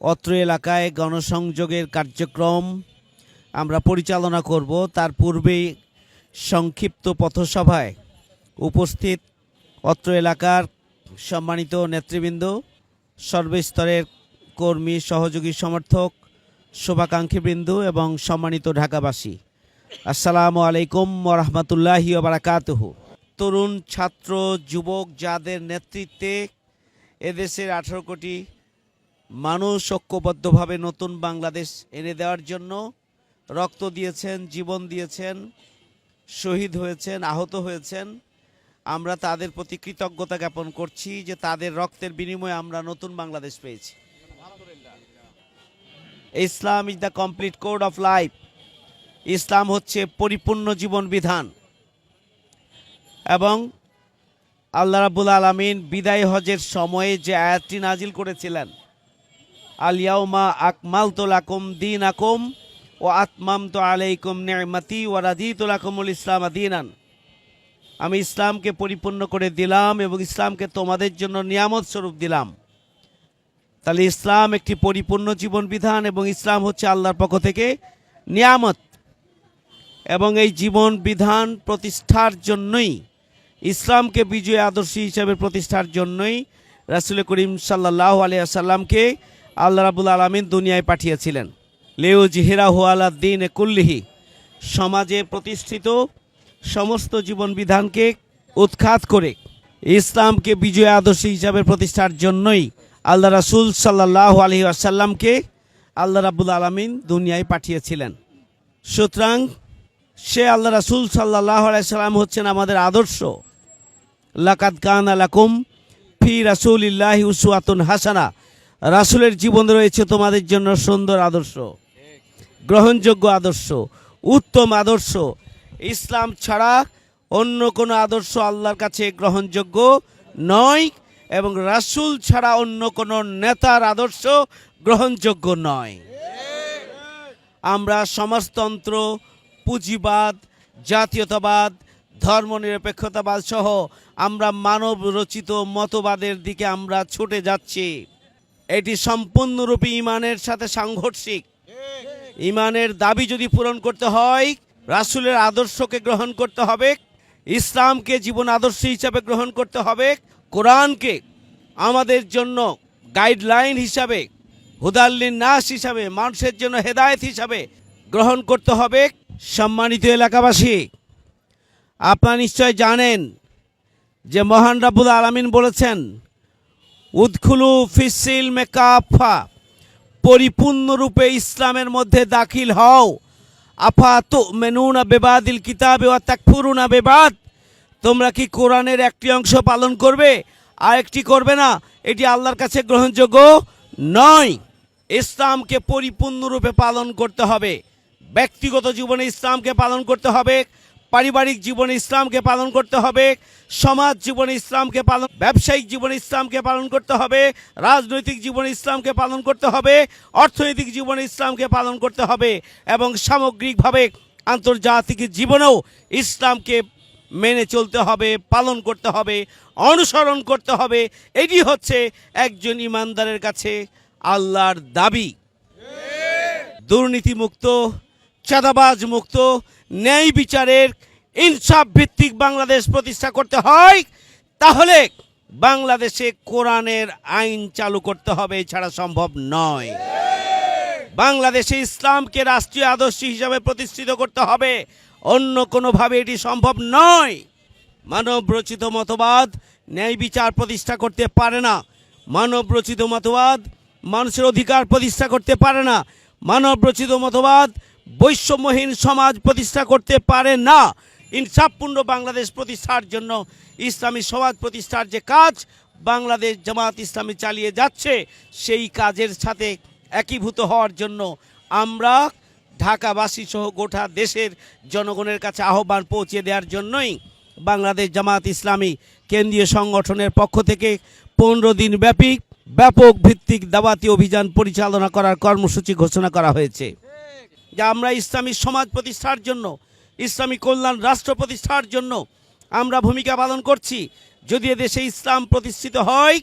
অত্র এলাকায় গণসংযোগের কার্যক্রম আমরা পরিচালনা করব। তার পূর্বেই সংক্ষিপ্ত পথসভায় উপস্থিত অত্র এলাকার সম্মানিত নেতৃবৃন্দ, সর্বস্তরের কর্মী, সহযোগী, সমর্থক, শুভাকাঙ্ক্ষীবৃন্দ এবং সম্মানিত ঢাকাবাসী। আসসালামু আলাইকুম রহমতুল্লাহি বারাকাতুহু। তরুণ, ছাত্র, যুবক যাদের নেতৃত্বে এদেশের আঠারো কোটি মানুষ ঐক্যবদ্ধভাবে নতুন বাংলাদেশ এনে দেওয়ার জন্য রক্ত দিয়েছেন, জীবন দিয়েছেন, শহীদ হয়েছেন, আহত হয়েছেন। আমরা তাদের প্রতি কৃতজ্ঞতা জ্ঞাপন করছি যে তাদের রক্তের বিনিময়ে আমরা নতুন বাংলাদেশ পেয়েছি। Islam is the complete code of life. ইসলাম হচ্ছে পরিপূর্ণ জীবন বিধান। এবং আল্লাহ রাবুল আলমিন বিদায় হজের সময়ে যে আয়াতটি নাজিল করেছিলেন আলিয়াউমা আকমাল তোলাকুম দিন আকুম ও আতমাম তো আলাইকুম নেমাতি ও রাজি তোলাকুমুল ইসলাম দিনান। আমি ইসলামকে পরিপূর্ণ করে দিলাম এবং ইসলামকে তোমাদের জন্য নিয়ামত স্বরূপ দিলাম। তাহলে ইসলাম একটি পরিপূর্ণ জীবন বিধান এবং ইসলাম হচ্ছে আল্লাহর পক্ষ থেকে নিয়ামত। এবং এই জীবন বিধান প্রতিষ্ঠার জন্যই, ইসলামকে বিজয় আদর্শ হিসাবে প্রতিষ্ঠার জন্যই রাসুল করিম সাল্লাহ আলিয়াসাল্লামকে আল্লাহ রাবুল আলমিন দুনিয়ায় পাঠিয়েছিলেন। লেও জিহেরা হুয়ালা দিন কুল্লিহি। সমাজে প্রতিষ্ঠিত সমস্ত জীবন বিধানকে উৎখাত করে ইসলামকে বিজয় আদর্শ হিসাবে প্রতিষ্ঠার জন্যই আল্লাহ রাসুল সাল্লাহ আলহি আসাল্লামকে আল্লাহ রাবুল আলমিন দুনিয়ায় পাঠিয়েছিলেন। সুতরাং সে আল্লাহ রাসুল সাল্লাহ সাল্লাম হচ্ছেন আমাদের আদর্শ। লাকাত কান আলাকুম ফি রাসুল ইল্লাহি উসুয়াতুন হাসানা। রাসুলের জীবন রয়েছে তোমাদের জন্য সুন্দর আদর্শ, গ্রহণযোগ্য আদর্শ, উত্তম আদর্শ। ইসলাম ছাড়া অন্য কোনো আদর্শ আল্লাহর কাছে গ্রহণযোগ্য নয় এবং রাসুল ছাড়া অন্য কোনো নেতার আদর্শ গ্রহণযোগ্য নয়। আমরা সমাজতন্ত্র, পুঁজিবাদ, জাতীয়তাবাদ, ধর্মনিরপেক্ষতাবাদ সহ আমরা মানব রচিত মতবাদের দিকে আমরা ছুটে যাচ্ছি। এটি সম্পূর্ণরূপে ইমানের সাথে সাংঘর্ষিক। ইমানের দাবি যদি পূরণ করতে হয়, রাসুলের আদর্শকে গ্রহণ করতে হবে, ইসলামকে জীবন আদর্শ হিসাবে গ্রহণ করতে হবে, কোরআনকে আমাদের জন্য গাইডলাইন হিসাবে, হুদাল্লিন নাস হিসাবে, মানুষের জন্য হেদায়েত হিসাবে গ্রহণ করতে হবে। সম্মানিত এলাকাবাসী, আপনারা নিশ্চয় জানেন যে মহান রাবুল আলমিন বলেছেন উৎখুলু ফিসিল মেকাফা, পরিপূর্ণরূপে ইসলামের মধ্যে দাখিল হও। আফা তো মেনুনা বেবাদিল কিতাবে ও তাকফুরুনা বেবাদ। তোমরা কি কোরআনের একটি অংশ পালন করবে? আর একটি করবে না? এটি আল্লাহর কাছে গ্রহণযোগ্য নয়। ইসলামকে পরিপূর্ণরূপে পালন করতে হবে। ব্যক্তিগত জীবনে ইসলামকে পালন করতে হবে। পারিবারিক জীবনে ইসলামকে পালন করতে হবে, সমাজ জীবনে ইসলামকে পালন, ব্যবসায়িক জীবনে ইসলামকে পালন করতে হবে, রাজনৈতিক জীবনে ইসলামকে পালন করতে হবে, অর্থনৈতিক জীবনে ইসলামকে পালন করতে হবে এবং সামগ্রিকভাবে আন্তর্জাতিক জীবনেও ইসলামকে মেনে চলতে হবে, পালন করতে হবে, অনুসরণ করতে হবে। এটি হচ্ছে একজন ইমানদারের কাছে আল্লাহর দাবি। দুর্নীতিমুক্ত চাঁদাবাজ মুক্ত, ন্যায় বিচারের ইনসাফ ভিত্তিক বাংলাদেশ প্রতিষ্ঠা করতে হয়, তাহলে বাংলাদেশে কোরআনের আইন চালু করতে হবে এছাড়া সম্ভব নয়। বাংলাদেশে ইসলামকে রাষ্ট্রীয় আদর্শ হিসাবে প্রতিষ্ঠিত করতে হবে, অন্য কোনোভাবে এটি সম্ভব নয়। মানব রচিত মতবাদ ন্যায় বিচার প্রতিষ্ঠা করতে পারে না। মানব রচিত মতবাদ মানুষের অধিকার প্রতিষ্ঠা করতে পারে না। মানব রচিত মতবাদ বৈষম্যহীন সমাজ প্রতিষ্ঠা করতে পারে না। ইনসাফপূর্ণ বাংলাদেশ প্রতিষ্ঠার জন্য ইসলামী সমাজ প্রতিষ্ঠার যে কাজ বাংলাদেশ জামাত ইসলামী চালিয়ে যাচ্ছে, সেই কাজের সাথে একীভূত হওয়ার জন্য আমরা ঢাকাবাসী সহ গোটা দেশের জনগণের কাছে আহ্বান পৌঁছে দেওয়ার জন্যই বাংলাদেশ জামাত ইসলামী কেন্দ্রীয় সংগঠনের পক্ষ থেকে পনেরো দিন ব্যাপী ব্যাপক ভিত্তিক দাওয়াতি অভিযান পরিচালনা করার কর্মসূচি ঘোষণা করা হয়েছে। যা আমরা ইসলামী সমাজ প্রতিষ্ঠার জন্য, ইসলামী কল্যাণ রাষ্ট্র প্রতিষ্ঠার জন্য আমরা ভূমিকা পালন করছি। যদি দেশে ইসলাম প্রতিষ্ঠিত হয়,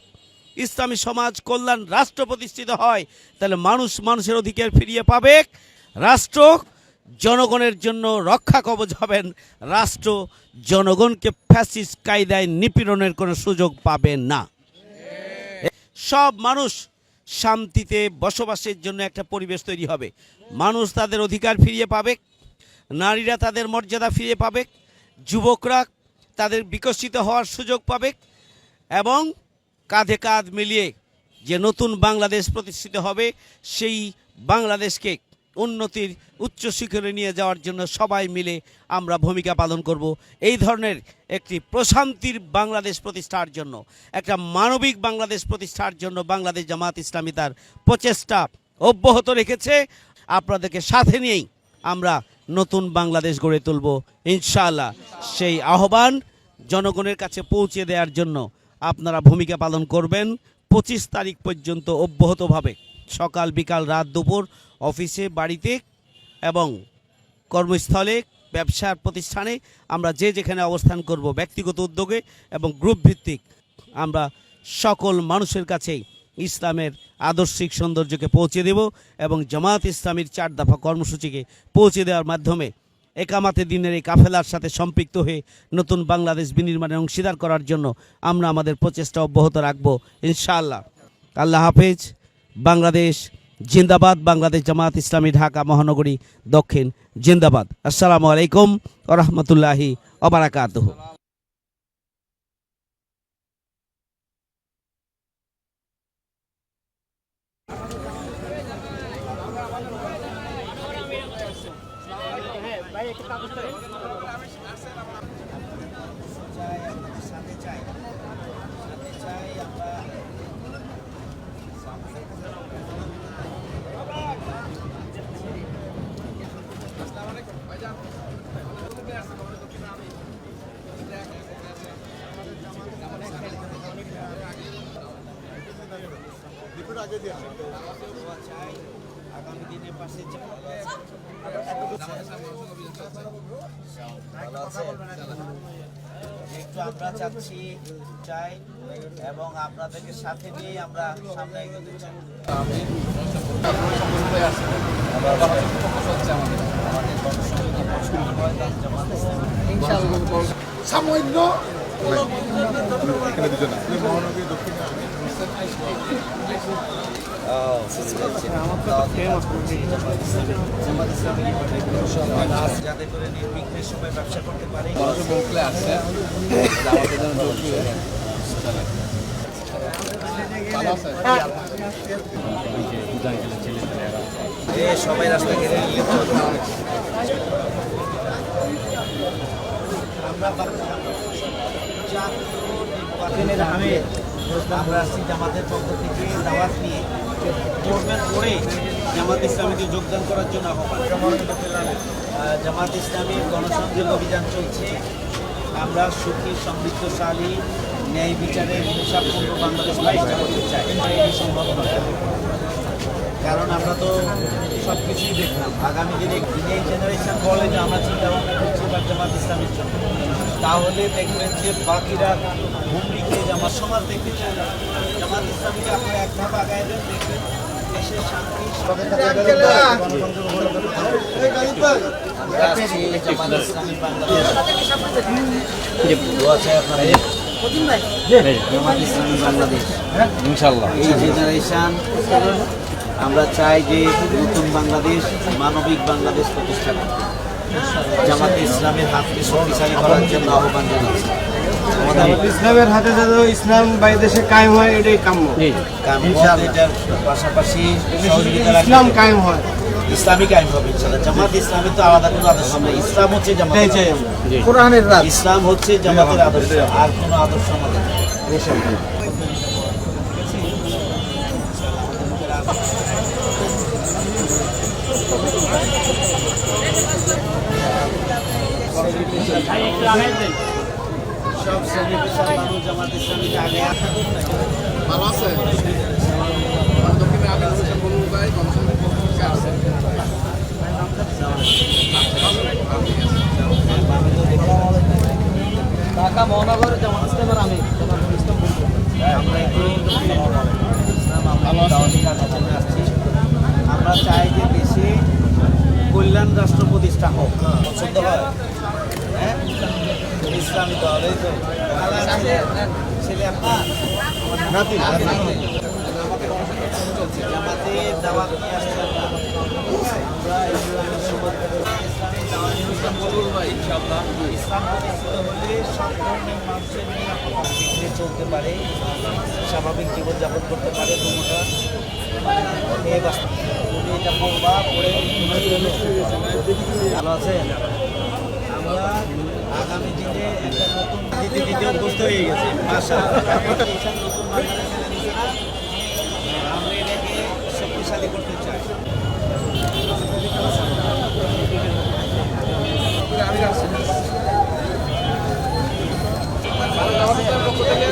ইসলামী সমাজ কল্যাণ রাষ্ট্র প্রতিষ্ঠিত হয়, তাহলে মানুষ মানুষের অধিকার ফিরিয়ে পাবে। রাষ্ট্র জনগণের জন্য রক্ষা কবচ হবেন। রাষ্ট্র জনগণকে ফ্যাসিস্ট কায়দায় নিপীড়নের কোনো সুযোগ পাবে না। সব মানুষ শান্তিতে বসবাসের জন্য একটা পরিবেশ তৈরি হবে। মানুষ তাদের অধিকার ফিরিয়ে পাবে, নারীরা তাদের মর্যাদা ফিরিয়ে পাবে, যুবকরা তাদের বিকশিত হওয়ার সুযোগ পাবে এবং কাঁধে কাঁধ মিলিয়ে যে নতুন বাংলাদেশ প্রতিষ্ঠিত হবে, সেই বাংলাদেশকে উন্নতির উচ্চ শিখরে নিয়ে যাওয়ার জন্য সবাই মিলে আমরা ভূমিকা পালন করব এই ধরনের একটি প্রশান্তির বাংলাদেশ প্রতিষ্ঠার জন্য, একটা মানবিক বাংলাদেশ প্রতিষ্ঠার জন্য বাংলাদেশ জামাত ইসলামী তার প্রচেষ্টা অব্যাহত রেখেছে। আপনাদেরকে সাথে নিয়েই আমরা নতুন বাংলাদেশ গড়ে তুলব। ইনশাআল্লাহ সেই আহ্বান জনগণের কাছে পৌঁছে দেওয়ার জন্য আপনারা ভূমিকা পালন করবেন। পঁচিশ তারিখ পর্যন্ত অব্যাহতভাবে সকাল, বিকাল, রাত, দুপুর অফিসে, বাড়িতে এবং কর্মস্থলে, ব্যবসার প্রতিষ্ঠানে আমরা যে যেখানে অবস্থান করব, ব্যক্তিগত উদ্যোগে এবং গ্রুপ ভিত্তিক আমরা সকল মানুষের কাছেই ইসলামের আদর্শিক সৌন্দর্যকে পৌঁছে দেব এবং জামাত ইসলামীর চার দফা কর্মসূচিকে পৌঁছে দেওয়ার মাধ্যমে একামাতে দিনের এই কাফেলার সাথে সম্পৃক্ত হয়ে নতুন বাংলাদেশ বিনির্মাণে অংশীদার করার জন্য আমরা আমাদের প্রচেষ্টা অব্যাহত রাখব, ইনশাআল্লাহ। আল্লাহ হাফেজ। বাংলাদেশ জিন্দাবাদ বাংলাদেশ জামাত ইসলামী ঢাকা মহানগরী দক্ষিণ জিন্দাবাদ। আসসালামু আলাইকুম রহমতুল্লাহি অবরাকাতহ আগামী দিনে একটু আমরা চাচ্ছি চাই এবং আপনাদেরকে সাথে নিয়ে আমরা সামনে এগোতে চাই সামান্য যাতে করে নির্বিঘ্নে সবাই ব্যবসা করতে পারে আমাদের আছে এ সবাই রাস্তা ঘিরে নিয়ে চলবে আমরা আমির আসছি জামাতের পক্ষ থেকে দাওয়াত নিয়ে। করবেন করে জামাত ইসলামীতে যোগদান করার জন্য আহ্বান। আহ, জামাত ইসলামীর গণসংযোগ অভিযান চলছে। আমরা সুখী সমৃদ্ধশালী ন্যায় বিচারের হিসাবপূর্ণ বাংলাদেশ প্রতিষ্ঠা করতে চাই। সম্ভব কারণ আমরা তো সব কিছুই দেখলাম। আগামী দিনে এই জেনারেশন বলে যে আমরা চিন্তা ভাবনা করছি বা জামাত ইসলামের জন্য। তাহলে দেখবেন যে বাকিরা হুমড়িকে জামাত সমাজ দেখতে চায় না। জামাত ইসলামীকে আপনারা এক ধাপ আগায় দেন দেখবেন দেশের শান্তি আমরা চাই যে নতুন বাংলাদেশ মানবিক বাংলাদেশ প্রতিষ্ঠা করতে। জামাতে ইসলামের হাতকে শক্তিশালী করার জন্য আহ্বান জানাচ্ছি। ইসলামের হাতে যেন ইসলাম বাই কায়েম হয় এটাই কাম্য। এটার পাশাপাশি ইসলাম কায়েম হয়। ইসলামিক আইন হবে ইনশাআল্লাহ। জামাত ইসলামে তো আলাদা কোনো আদর্শ নেই। ইসলাম হচ্ছে জামাত কোরআনের ইসলাম হচ্ছে জামাতের আদর্শ। আর কোনো আদর্শ আমাদের সব শ্রেণি পেশার মানুষ জামাত ইসলামীকে আগে ভালো আছে দক্ষিণে আগে বলুন ভাই গণসংখ্যক পক্ষ থেকে আসছে ঢাকা মহানগর জামাত ইসলামের আমি আমরা চাই যে বেশি কল্যাণ রাষ্ট্র প্রতিষ্ঠা হোক। পছন্দ হয়? হ্যাঁ? ইসলামী তো আছে? ছেলে আপনার নাতি জামাতে দাওয়াত নিয়ে আসছে। ইনশাআল্লাহ। ইসলাম প্রতিষ্ঠিত হলে সব ধরনের মানুষের নিরাপদে চলতে পারে স্বাভাবিক জীবনযাপন করতে পারে কোনোটা আমরা আগামী দিনে একটা নতুন দিতে দিতে অভ্যস্ত হয়ে গেছে ভাষা নতুন? আমরা শক্তিশালী করতে চাই পক্ষ থেকে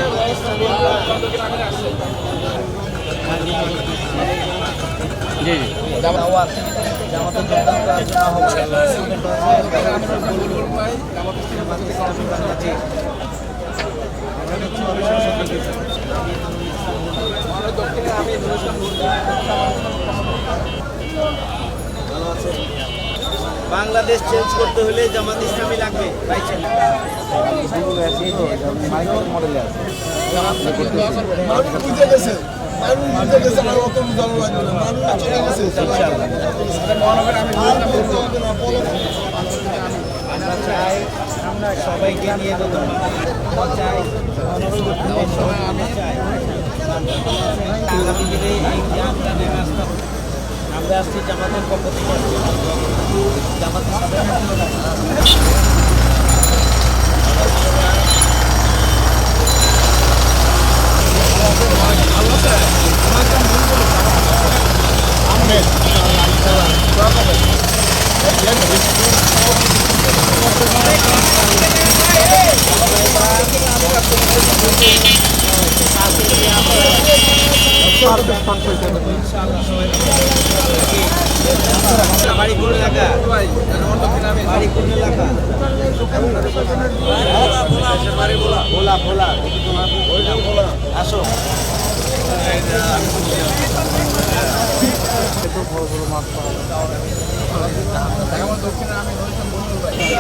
বাংলাদেশ চেঞ্জ করতে হলে জামাত ইসলামী লাগবে পাইছেন মডেলে আছে। আমরা চাই আমরা সবাইকে নিয়ে বাংলাদেশ চাই আমরা চাই আমরা আসছি জামাতের পক্ষ থেকে জামাতের সাথে আসো।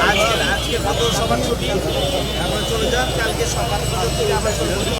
আজকে আজকে সবার ছুটি। আমরা চলে যান কালকে সকাল করি